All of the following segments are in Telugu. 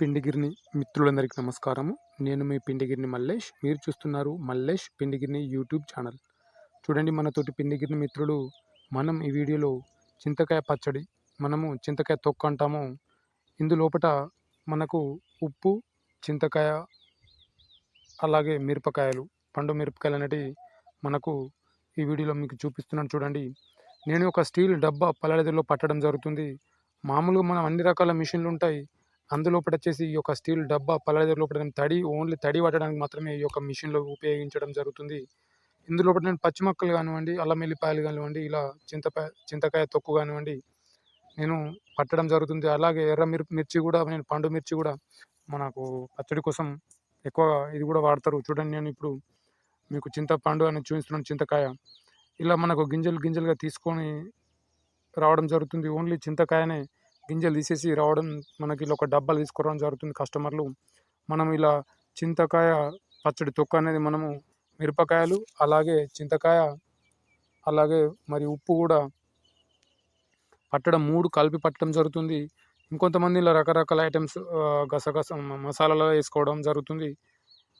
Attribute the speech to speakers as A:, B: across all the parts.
A: పిండిగిరిని మిత్రులందరికీ నమస్కారము. నేను మీ పిండిగిరిని మల్లేష్. మీరు చూస్తున్నారు మల్లేష్ పిండిగిరిని యూట్యూబ్ ఛానల్. చూడండి మనతోటి పిండిగిరిని మిత్రులు మనం ఈ వీడియోలో చింతకాయ పచ్చడి మనము చింతకాయ తొక్క అంటాము. ఇందులోపట మనకు ఉప్పు చింతకాయ అలాగే మిరపకాయలు పండు మిరపకాయలు అనేటివి మనకు ఈ వీడియోలో మీకు చూపిస్తున్నాను చూడండి. నేను ఒక స్టీల్ డబ్బా పల్లెదలో పట్టడం జరుగుతుంది. మామూలుగా మనం అన్ని రకాల మిషన్లు ఉంటాయి. అందులోపట వచ్చేసి ఈ యొక్క స్టీల్ డబ్బా పల్లెదర లోపల తడి ఓన్లీ తడి పట్టడానికి మాత్రమే ఈ యొక్క మిషన్లో ఉపయోగించడం జరుగుతుంది. ఇందులోపట నేను పచ్చి మొక్కలు కానివ్వండి అల్లం వెల్లిపాయలు కానివ్వండి ఇలా చింతపాయ చింతకాయ తొక్కు కానివ్వండి నేను పట్టడం జరుగుతుంది. అలాగే ఎర్ర మిర్ మిర్చి కూడా నేను పండు మిర్చి కూడా మనకు పచ్చడి కోసం ఎక్కువ ఇది కూడా వాడతారు. చూడండి నేను ఇప్పుడు మీకు చింతపండు అని చూపిస్తున్నాను చింతకాయ. ఇలా మనకు గింజలు గింజలుగా తీసుకొని రావడం జరుగుతుంది. ఓన్లీ చింతకాయనే గింజలు తీసేసి రావడం మనకి ఇలా ఒక డబ్బాలు తీసుకురావడం జరుగుతుంది కస్టమర్లు. మనం ఇలా చింతకాయ పచ్చడి తొక్క అనేది మనము మిరపకాయలు అలాగే చింతకాయ అలాగే మరి ఉప్పు కూడా పట్టడం మూడు కలిపి పట్టడం జరుగుతుంది. ఇంకొంతమంది ఇలా రకరకాల ఐటమ్స్ గసగస మసాలాలు వేసుకోవడం జరుగుతుంది.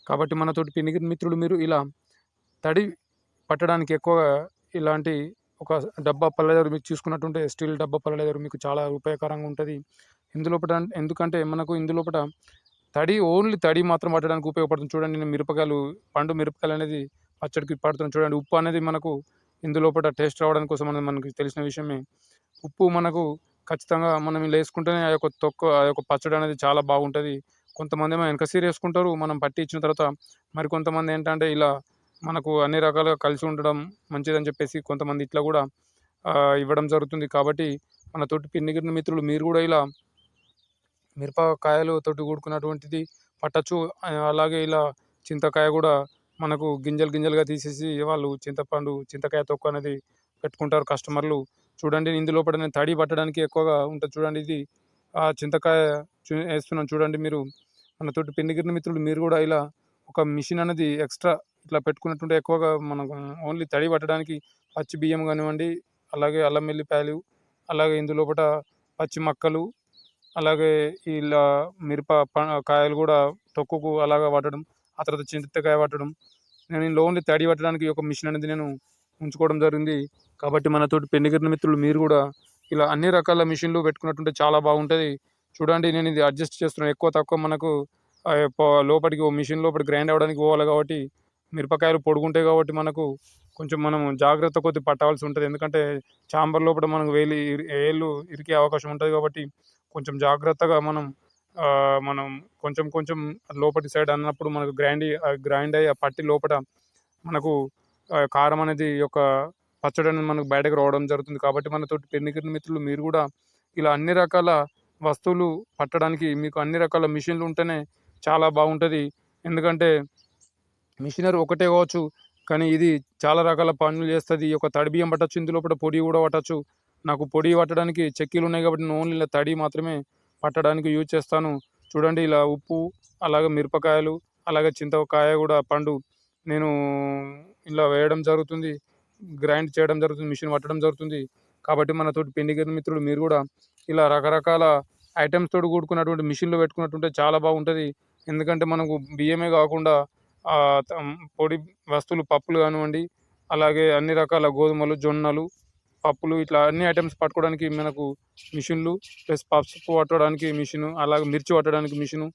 A: కాబట్టి మనతోటి పినిగిరి మిత్రులు మీరు ఇలా తడి పట్టడానికి ఎక్కువగా ఇలాంటి ఒక డబ్బా పల్లెదరు మీకు చూసుకున్నట్టుంటే స్టీల్ డబ్బా పల్లెదరు మీకు చాలా ఉపయోగకరంగా ఉంటుంది. ఇందులోపట ఎందుకంటే మనకు ఇందులోపట తడి ఓన్లీ తడి మాత్రం పట్టడానికి ఉపయోగపడుతుంది. చూడండి నేను మిరపకాయలు పండు మిరపకాయలు అనేది పచ్చడికి పడుతున్నాను చూడండి ఉప్పు అనేది మనకు ఇందులోపట టేస్ట్ రావడానికి కోసం అనేది మనకి తెలిసిన విషయమే. ఉప్పు మనకు ఖచ్చితంగా మనం ఇలా వేసుకుంటేనే ఆ యొక్క తొక్క ఆ యొక్క పచ్చడి అనేది చాలా బాగుంటుంది. కొంతమంది ఏమో వెనక సీర వేసుకుంటారు మనం పట్టి ఇచ్చిన తర్వాత మరి కొంతమంది ఏంటంటే ఇలా మనకు అన్ని రకాలుగా కలిసి ఉండడం మంచిదని చెప్పేసి కొంతమంది ఇట్లా కూడా ఇవ్వడం జరుగుతుంది. కాబట్టి మన తోటి పిన్నిగిరిన మిత్రులు మీరు కూడా ఇలా మిరపకాయలు తోటి కూడుకున్నటువంటిది పట్టచ్చు. అలాగే ఇలా చింతకాయ కూడా మనకు గింజలు గింజలుగా తీసేసి వాళ్ళు చింతపండు చింతకాయ తొక్కు అనేది పెట్టుకుంటారు కస్టమర్లు. చూడండి ఇందులో పడిన తడి పట్టడానికి ఎక్కువగా ఉంటుంది చూడండి ఇది. ఆ చింతకాయ వేస్తున్నాం చూడండి మీరు. మన తోటి పిండిగిరిన మిత్రులు మీరు కూడా ఇలా ఒక మిషన్ అనేది ఎక్స్ట్రా ఇట్లా పెట్టుకున్నట్టుంటే ఎక్కువగా మనకు ఓన్లీ తడి పట్టడానికి పచ్చి బియ్యం కానివ్వండి అలాగే అల్లం వెల్లిపాయలు అలాగే ఇందులోపట పచ్చి మక్కలు అలాగే ఇలా మిరప కాయలు కూడా తొక్కుకు అలాగా పట్టడం ఆ తర్వాత చింతకాయ పట్టడం నేను ఇందులో ఓన్లీ తడి పట్టడానికి ఒక మిషన్ అనేది నేను ఉంచుకోవడం జరిగింది. కాబట్టి మనతోటి పెండిగిరిన మిత్రులు మీరు కూడా ఇలా అన్ని రకాల మిషన్లు పెట్టుకున్నట్టుంటే చాలా బాగుంటుంది. చూడండి నేను ఇది అడ్జస్ట్ చేస్తున్నాను. ఎక్కువ తక్కువ మనకు లోపలికి ఓ మిషన్ లోపల గ్రైండ్ అవ్వడానికి పోవాలి కాబట్టి మిరపకాయలు పొడుగుంటాయి కాబట్టి మనకు కొంచెం మనం జాగ్రత్త కొద్ది పట్టవలసి ఉంటుంది. ఎందుకంటే చాంబర్ లోపల మనకు వేలి వేళ్ళు ఇరికే అవకాశం ఉంటుంది కాబట్టి కొంచెం జాగ్రత్తగా మనం మనం కొంచెం కొంచెం లోపటి సైడ్ అన్నప్పుడు మనకు గ్రైండ్ గ్రైండ్ అయ్యి పట్టి లోపల మనకు కారం అనేది ఒక పచ్చడి అనేది మనకు బయటకు రావడం జరుగుతుంది. కాబట్టి మనతో పెన్నికిరిన మిత్రులు మీరు కూడా ఇలా అన్ని రకాల వస్తువులు పట్టడానికి మీకు అన్ని రకాల మిషన్లు ఉంటేనే చాలా బాగుంటుంది. ఎందుకంటే మిషనరీ ఒకటే కావచ్చు కానీ ఇది చాలా రకాల పనులు చేస్తుంది. ఈ యొక్క తడి బియ్యం పట్టచ్చు ఇందులో పొడి కూడా పట్టచ్చు. నాకు పొడి పట్టడానికి చెక్కీలు ఉన్నాయి కాబట్టి నేను ఓన్లీ ఇలా తడి మాత్రమే పట్టడానికి యూజ్ చేస్తాను. చూడండి ఇలా ఉప్పు అలాగే మిరపకాయలు అలాగే చింతకాయ కూడా పండు. నేను ఇలా వేయడం జరుగుతుంది గ్రైండ్ చేయడం జరుగుతుంది మిషన్ పట్టడం జరుగుతుంది. కాబట్టి మన తోటి పిండిగిరి మిత్రులు మీరు కూడా ఇలా రకరకాల ఐటమ్స్ తోటి కూడుకున్నటువంటి మిషన్లు పెట్టుకున్నట్టుంటే చాలా బాగుంటుంది. ఎందుకంటే మనకు బియ్యమే కాకుండా పొడి వస్తువులు పప్పులు కానివ్వండి అలాగే అన్ని రకాల గోధుమలు జొన్నలు పప్పులు ఇట్లా అన్ని ఐటమ్స్ పట్టుకోవడానికి మనకు మిషన్లు ప్లస్ పప్పు పట్టడానికి మిషను అలాగే మిర్చి పట్టడానికి మిషను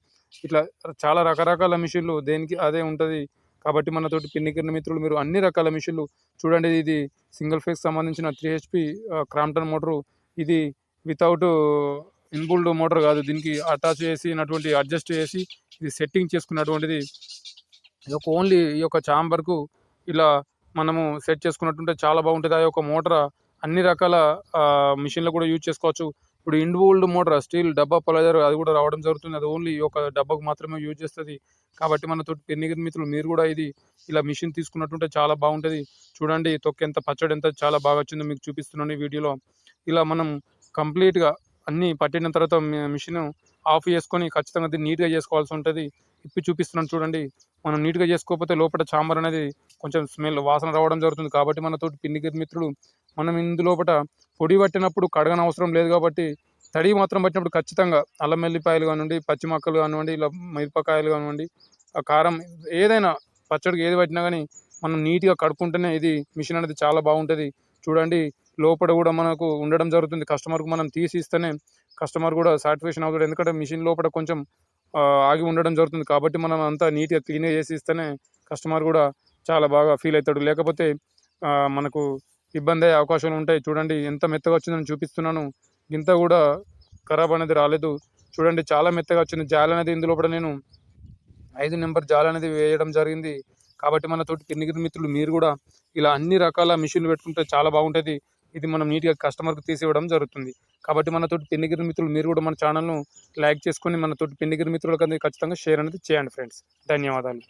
A: ఇట్లా చాలా రకరకాల మిషన్లు దేనికి అదే ఉంటుంది. కాబట్టి మనతోటి పిన్నికిరిన మిత్రులు మీరు అన్ని రకాల మిషన్లు చూడండి. ఇది సింగిల్ ఫేస్ సంబంధించిన త్రీ హెచ్పి క్రాంప్టన్ మోటరు ఇది వితౌట్ ఇన్బుల్డ్ మోటార్ కాదు. దీనికి అటాచ్ చేసినటువంటి అడ్జస్ట్ చేసి ఇది సెట్టింగ్ చేసుకున్నటువంటిది. యొక్క ఓన్లీ ఈ యొక్క చాంబర్కు ఇలా మనము సెట్ చేసుకున్నట్టుంటే చాలా బాగుంటుంది. ఆ యొక్క మోటార్ అన్ని రకాల మిషన్లు కూడా యూజ్ చేసుకోవచ్చు. ఇప్పుడు ఇండ్ ఓల్డ్ మోటార్ స్టీల్ డబ్బా పలజర్ అది కూడా రావడం జరుగుతుంది. అది ఓన్లీ ఒక డబ్బాకు మాత్రమే యూజ్ చేస్తుంది. కాబట్టి మన తోటి పెన్నిగిరి మిత్రులు మీరు కూడా ఇది ఇలా మిషన్ తీసుకున్నట్టుంటే చాలా బాగుంటుంది. చూడండి తొక్కెంత పచ్చడి ఎంత చాలా బాగా వచ్చిందో మీకు చూపిస్తున్నాను ఈ వీడియోలో. ఇలా మనం కంప్లీట్గా అన్నీ పట్టిన తర్వాత మిషన్ ఆఫ్ చేసుకొని ఖచ్చితంగా దీన్ని నీట్గా చేసుకోవాల్సి ఉంటుంది. ఇప్పి చూపిస్తున్నాను చూడండి. మనం నీట్గా చేసుకోకపోతే లోపల చాంబర్ అనేది కొంచెం స్మెల్ వాసన రావడం జరుగుతుంది. కాబట్టి మనతో పిండి మిత్రులు మనం ఇందులోపట పొడి పట్టినప్పుడు కడగన అవసరం లేదు కాబట్టి తడి మాత్రం పట్టినప్పుడు ఖచ్చితంగా అల్లం వెల్లిపాయలు కానివ్వండి పచ్చి మొక్కలు కానివ్వండి ఇలా మిరపకాయలు కానివ్వండి ఆ కారం ఏదైనా పచ్చడికి ఏది పట్టినా కానీ మనం నీట్గా కడుక్కుంటేనే ఇది మిషన్ అనేది చాలా బాగుంటుంది. చూడండి. లోపల కూడా మనకు ఉండడం జరుగుతుంది. కస్టమర్కు మనం తీసి ఇస్తేనే కస్టమర్ కూడా సాటిస్ఫాక్షన్ అవుతాడు. ఎందుకంటే మిషన్ లోపల కొంచెం ఆగి ఉండడం జరుగుతుంది. కాబట్టి మనం అంతా నీట్గా క్లీన్గా చేసి ఇస్తేనే కస్టమర్ కూడా చాలా బాగా ఫీల్ అవుతాడు. లేకపోతే మనకు ఇబ్బంది అయ్యే అవకాశాలు ఉంటాయి. చూడండి ఎంత మెత్తగా వచ్చిందని చూపిస్తున్నాను. ఇంత కూడా ఖరాబ్ అనేది రాలేదు. చూడండి చాలా మెత్తగా వచ్చింది. జాల్ అనేది ఇందులో కూడా నేను ఐదు నెంబర్ జాల్ అనేది వేయడం జరిగింది. కాబట్టి మన తోటి తిరిగి మిత్రులు మీరు కూడా ఇలా అన్ని రకాల మిషన్లు పెట్టుకుంటే చాలా బాగుంటుంది. ఇది మనం నీట్గా కస్టమర్కి తీసి ఇవ్వడం జరుగుతుంది. కాబట్టి మన తోటి పెన్నిగిరి మిత్రులు మీరు కూడా మన ఛానల్ను లైక్ చేసుకొని మన తోటి పెన్నిగిరి మిత్రులకు అనేది ఖచ్చితంగా షేర్ అనేది చేయండి ఫ్రెండ్స్ ధన్యవాదాలు.